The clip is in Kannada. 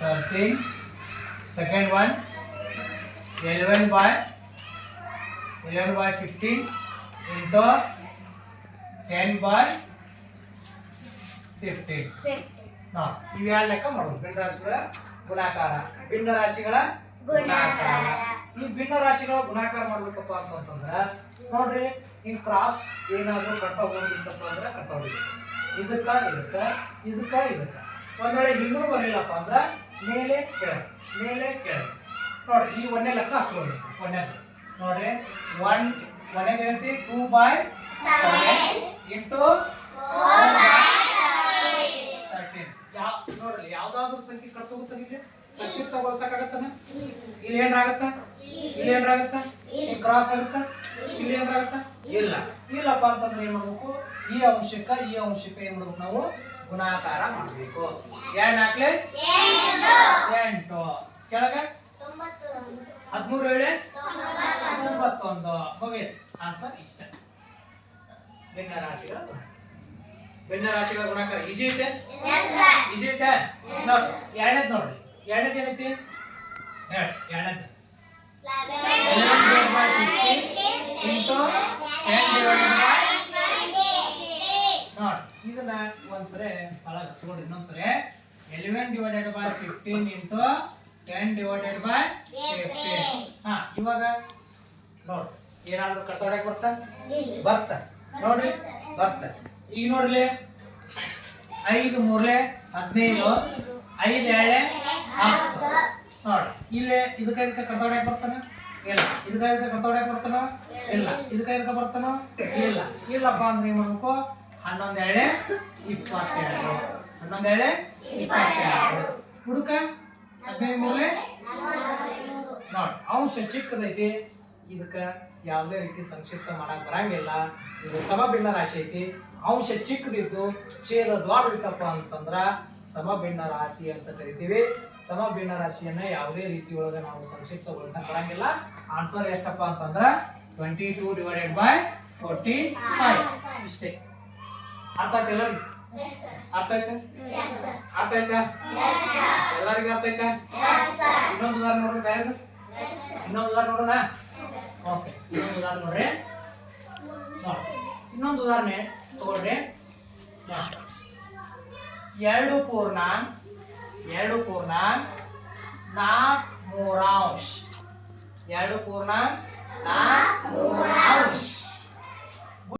13 second one 11 by 11 by 15 into 10 by 15 ಹಾ ಇವೆರಡು ಲೆಕ್ಕ ಮಾಡೋದು. ಭಿನ್ನ ರಾಶಿಗಳ ಗುಣಾಕಾರ. ಭಿನ್ನ ರಾಶಿಗಳ ಗುಣಾಕಾರ. ಈ ಭಿನ್ನ ರಾಶಿಗಳ ಗುಣಾಕಾರ ಮಾಡ್ಬೇಕಪ್ಪ ಅಂತಂದ್ರ ನೋಡ್ರಿ ಈ ಕ್ರಾಸ್ ಏನಾದ್ರೂ ಕಟ್ ಹೋಗಿತ್ತಪ್ಪ ಅಂದ್ರೆ ಕಟ್ಟ ಹೊಡಿಬೇಕು ಇದಕ್ಕ ಇದಕ್ಕ ಇದಕ್ಕ ಇದಕ್ಕ. ಒಂದ್ ವೇಳೆ ಹಿಂದೂ ಬರಲಿಲ್ಲಪ್ಪ ಅಂದ್ರ ಮೇಲೆ ಕೆಳಗೆ ಮೇಲೆ ಕೆಳಗೆ ನೋಡ್ರಿ ಈ ಒಂದೇ ಲೆಕ್ಕ ಹಾಕ್ಸ್ಕೊಳ್ಬೇಕು ಒಂದೇ ನೋಡ್ರಿ ಒನ್ ಒಂದೇದು ಏನಂತಿ two by seven into thirteen ಯಾವ, ನೋಡ್ರಿ, ಯಾವ್ದಾದ್ರು ಸಂಖ್ಯೆ ಕಟ್ ಹೋಗುತ್ತಾನೆ ಇಲ್ಲಿ ಸಂಕ್ಷಿಪ್ತಗೊಳಿಸಕ್ಕಾಗತ್ತಾನ ಇಲ್ಲಿ ಏನಾಗತ್ತ ಇಲ್ಲಿ ಏನಾಗತ್ತ ಇಲ್ಲಿ ಕ್ರಾಸ್ ಆಗುತ್ತ? ಇಲ್ಲಿ ಏನಾಗತ್ತ ಇಲ್ಲ. ಇಲ್ಲಪ್ಪ ಅಂತಂದ್ರೆ ಏನ್ ಮಾಡ್ಬೇಕು? ಈ ಅಂಶಕ್ಕೆ ಈ ಅಂಶಕ್ಕೆ ಏನ್ ಮಾಡ್ಬೇಕು ನಾವು? ಗುಣಾಕಾರ ಮಾಡ್ಬೇಕು. ಏನ್ ನಾಲ್ಕಲೆ ಎಂಟು. ಕೆಳಗೆ? ಹದಿಮೂರು ಏಳೆ ತೊಂಬತ್ತೊಂದು. ಹೋಗಿ ಆನ್ಸರ್ ಇಷ್ಟ. ಭಿನ್ನ ರಾಶಿಗಳ ಬೆನ್ನ ಭಿನ್ನ ರಾಶಿಗಳ ಗುಣಾಕಾರ ಈಜಿ ಐತೆ? ಈಜಿ ಐತೆ? ನೋಡಿ ಎರಡನೇದು ನೋಡ್ರಿ ಎರಡನೇದು ಏನೈತಿ? ಹೇಳಿ ಎರಡನೇದು. ನೋಡಿ ಇದನ್ನ ಒಂದ್ಸರಿ ತಳಗ ಹಚ್ಕೊಂಡ್ರಿ ಇನ್ನೊಂದ್ಸರಿ eleven divided by fifteen into ten divided by fifteen ಹಾ ಇವಾಗ ನೋಡಿ ಏನಾದ್ರೂ ಕರ್ತೊಡಕ್ ಬರ್ತಾ? ಬರ್ತ. ನೋಡಿ ಬರ್ತ. ಈಗ ನೋಡ್ಲಿ ಐದು ಮೂರಲೆ ಹದಿನೈದು ಐದು ಏಳೆ ಹತ್ತು. ನೋಡಿ ಇಲ್ಲೇ ಇದಕ್ಕೆ ಕರ್ತೊಡಕ್ ಬರ್ತಾನ? ಇಲ್ಲ. ಇದಕ್ಕೆ ಕರ್ತೊಡಕ್ ಬರ್ತಾನ? ಇಲ್ಲ. ಇದಕ್ಕೆ ಬರ್ತಾನ? ಇಲ್ಲ. ಇಲ್ಲಪ್ಪ ಅಂದ್ರೆ ಏನ್ ಮಾಡ್ಬೇಕು? ಹನ್ನೊಂದು ಎಳೆ ಇಪ್ಪತ್ತೆರಡು. ಹುಡುಕ ಹದಿನೈದು ಮೂರ್ಲೆ ನೋಡಿ ಅಂಶ ಚಿಕ್ಕದೈತಿ. ಇದಕ್ಕೆ ಯಾವುದೇ ರೀತಿ ಸಂಕ್ಷಿಪ್ತ ಮಾಡಕ್ ಬರಂಗಿಲ್ಲ. ಇದು ಸಮಭಿನ್ನ ರಾಶಿ ಐತಿ. ಅಂಶ ಚಿಕ್ಕದಿದ್ದು ಛೇದ ದೊಡ್ಡದಿತ್ತಪ್ಪ ಅಂತಂದ್ರ ಸಮಭಿನ್ನ ರಾಶಿ ಅಂತ ಕರಿತೀವಿ. ಸಮಭಿನ್ನ ರಾಶಿಯನ್ನ ಯಾವುದೇ ರೀತಿ ಒಳಗೆ ನಾವು ಸಂಕ್ಷಿಪ್ತಗೊಳಿಸಕ್ ಬರಂಗಿಲ್ಲ. ಆನ್ಸರ್ ಎಷ್ಟಪ್ಪ ಅಂತಂದ್ರ twenty two divided by forty five ಇಷ್ಟೇ. ಅರ್ಥ ಆಯ್ತಾ ಎಲ್ಲರಿಗೂ? ಅರ್ಥ ಆಯ್ತಾ? ಅರ್ಥ ಆಯ್ತಾ? ಎಲ್ಲರಿಗೂ ಅರ್ಥ ಆಯ್ತಾ? ಇನ್ನೊಂದು ಉದಾಹರಣೆ ನೋಡ್ರಿ ಬೇರೆ ಇನ್ನೊಂದು ಉದಾಹರಣೆ ನೋಡೋಣ? ಓಕೆ ಇನ್ನೊಂದು ಉದಾಹರಣೆ ನೋಡ್ರಿ. ನೋಡಿ. ಇನ್ನೊಂದು ಉದಾಹರಣೆ ತಗೊಳ್ರಿ. ಎರಡು ಪೂರ್ಣ ಎರಡು ಪೂರ್ಣ ನಾಲ್ಕು ಮೂರಾಂಶ ಎರಡು ಪೂರ್ಣ ನಾಲ್ಕು ಮೂರಾಂಶ